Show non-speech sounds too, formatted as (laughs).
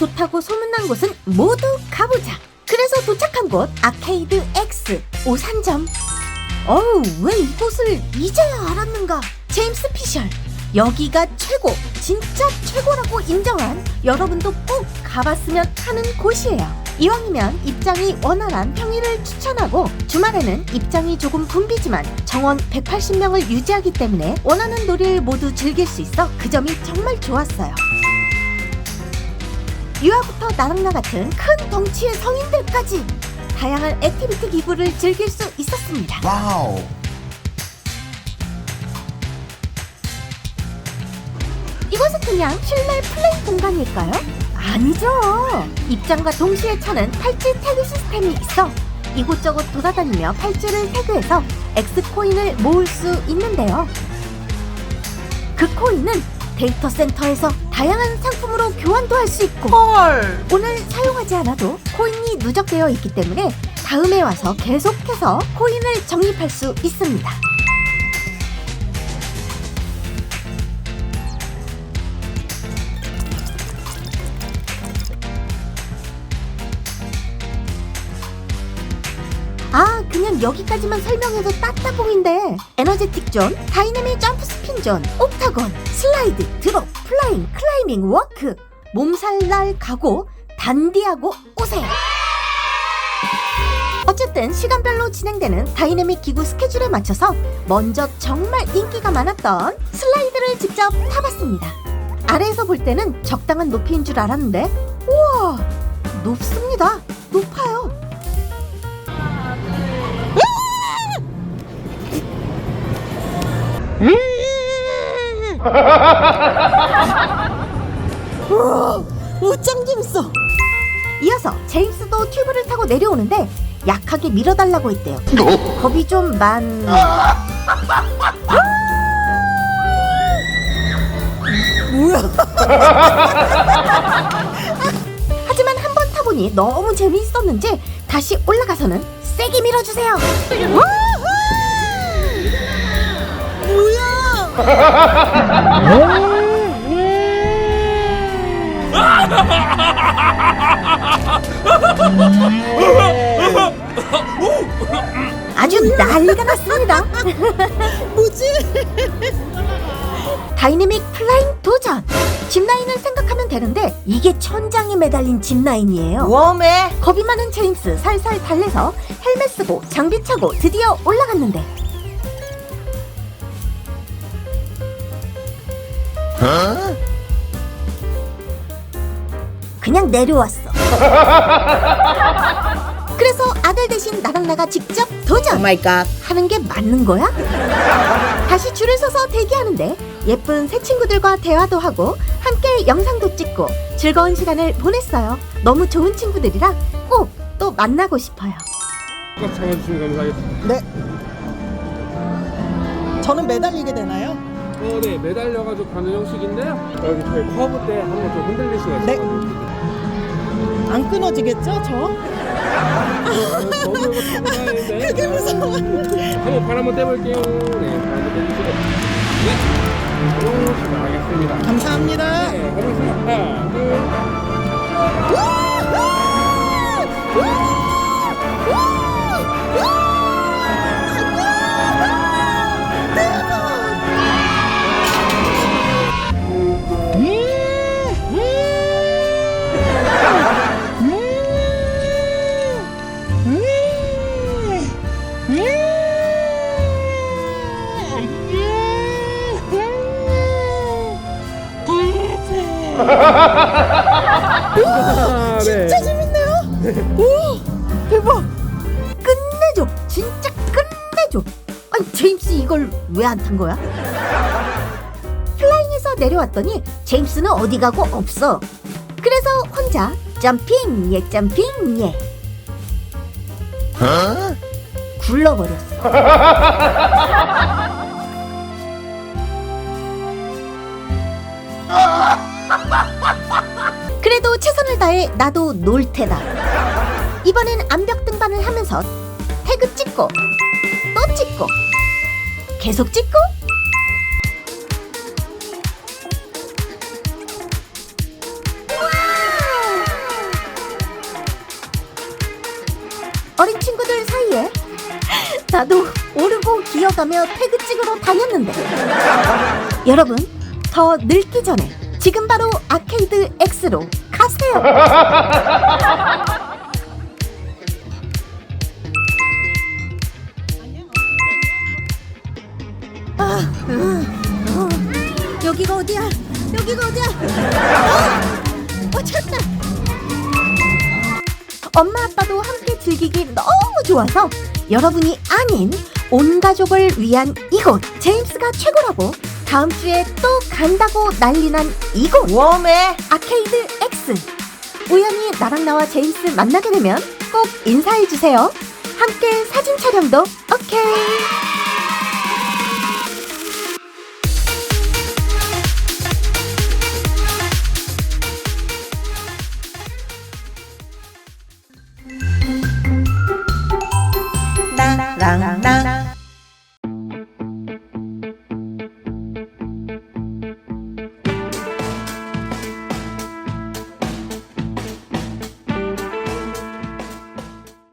맛있다고 소문난 곳은 모두 가보자. 그래서 도착한 곳 아케이드 X 오산점. 어우 왜 이곳을 이제야 알았는가? 제임스 피셜 여기가 최고 진짜 최고라고 인정한 여러분도 꼭 가봤으면 하는 곳이에요. 이왕이면 입장이 원활한 평일을 추천하고 주말에는 입장이 조금 붐비지만 정원 180명을 유지하기 때문에 원하는 놀이를 모두 즐길 수 있어 그 점이 정말 좋았어요. 유아부터 나랑나 같은 큰 덩치의 성인들까지 다양한 액티비티 기구를 즐길 수 있었습니다. 와우. 이곳은 그냥 실내 플레이 공간일까요? 아니죠. 입장과 동시에 차는 팔찌 태그 시스템이 있어 이곳저곳 돌아다니며 팔찌를 태그해서 X 코인을 모을 수 있는데요. 그 코인은 데이터 센터에서 다양한 상품으로 교환도 할 수 있고 헐. 오늘 사용하지 않아도 코인이 누적되어 있기 때문에 다음에 와서 계속해서 코인을 적립할 수 있습니다. 여기까지만 설명해도 따따봉인데 에너제틱 존, 다이내믹 점프 스핀 존, 옥타곤, 슬라이드, 드롭, 플라잉, 클라이밍, 워크 몸살날 가고 단디하고 오세요. 어쨌든 시간별로 진행되는 다이내믹 기구 스케줄에 맞춰서 먼저 정말 인기가 많았던 슬라이드를 직접 타봤습니다. 아래에서 볼 때는 적당한 높이인 줄 알았는데 우와 높습니다. 높아요. (laughs) 우와 우짱 재밌어. 이어서 제임스도 튜브를 타고 내려오는데 약하게 밀어달라고 했대요. 겁이 좀 많. 뭐야? (laughs) 하지만 한 번 타보니 너무 재미있었는지 다시 올라가서는 세게 밀어주세요. 아주 난리가 났습니다. 뭐지? 다이내믹 플라잉 도전. 짚라인을 생각하면 되는데 이게 천장에 매달린 짚라인이에요. 웜에 겁이 많은 제임스 살살 달래서 헬멧 쓰고 장비 차고 드디어 올라갔는데 그냥 내려왔어. (laughs) 그래서 아들 대신 나랑 나가 직접 도전. 오 마이 갓. 하는 게 맞는 거야? 다시 줄을 서서 대기하는데 예쁜 새 친구들과 대화도 하고 함께 영상도 찍고 즐거운 시간을 보냈어요. 너무 좋은 친구들이라 꼭 또 만나고 싶어요. 꽉 잡아주시면 감사하겠습니다. 네. 저는 매달리게 되나요? 어, 네, 매달려가지고 가는 형식인데요. 여기 저희 커브 때 한번 좀 흔들릴 수가 네. 있어요. 안 끊어지겠죠, 저? 가야겠는데. 그게 무서워. 한번 발 한번 떼볼게요. 네, 발 한번 떼주시고. 네. 오, 출발하겠습니다. 감사합니다. 네, 가보겠습니다. 하나, 둘, 하 나, 네. 진짜 재밌네요. 오, 대박. 끝내줘. 진짜 끝내줘. 아니 제임스 이걸 왜 안 탄 거야? 플라잉에서 내려왔더니 제임스는 어디 가고 없어. 그래서 혼자 점핑 예 점핑 예 어? 굴러버렸어. (laughs) 최선을 다해 나도 놀 테다. 이번엔 암벽 등반을 하면서 태극 찍고 또 찍고 계속 찍고 어린 친구들 사이에 나도 오르고 기어가며 태극 찍으러 다녔는데 여러분 더 늙기 전에 지금 바로 아케이드 X로 가세요. 아, 음, 어, 여기가 어디야? 여기가 어디야? 어, 어 찾다. 엄마 아빠도 함께 즐기기 너무 좋아서 여러분이 아닌 온 가족을 위한 이곳 제임스가 최고라고 다음 주에 또 간다고 난리 난 이곳. 웜에 아케이드 X. 우연히 나랑 나와 제임스 만나게 되면 꼭 인사해 주세요. 함께 사진 촬영도 오케이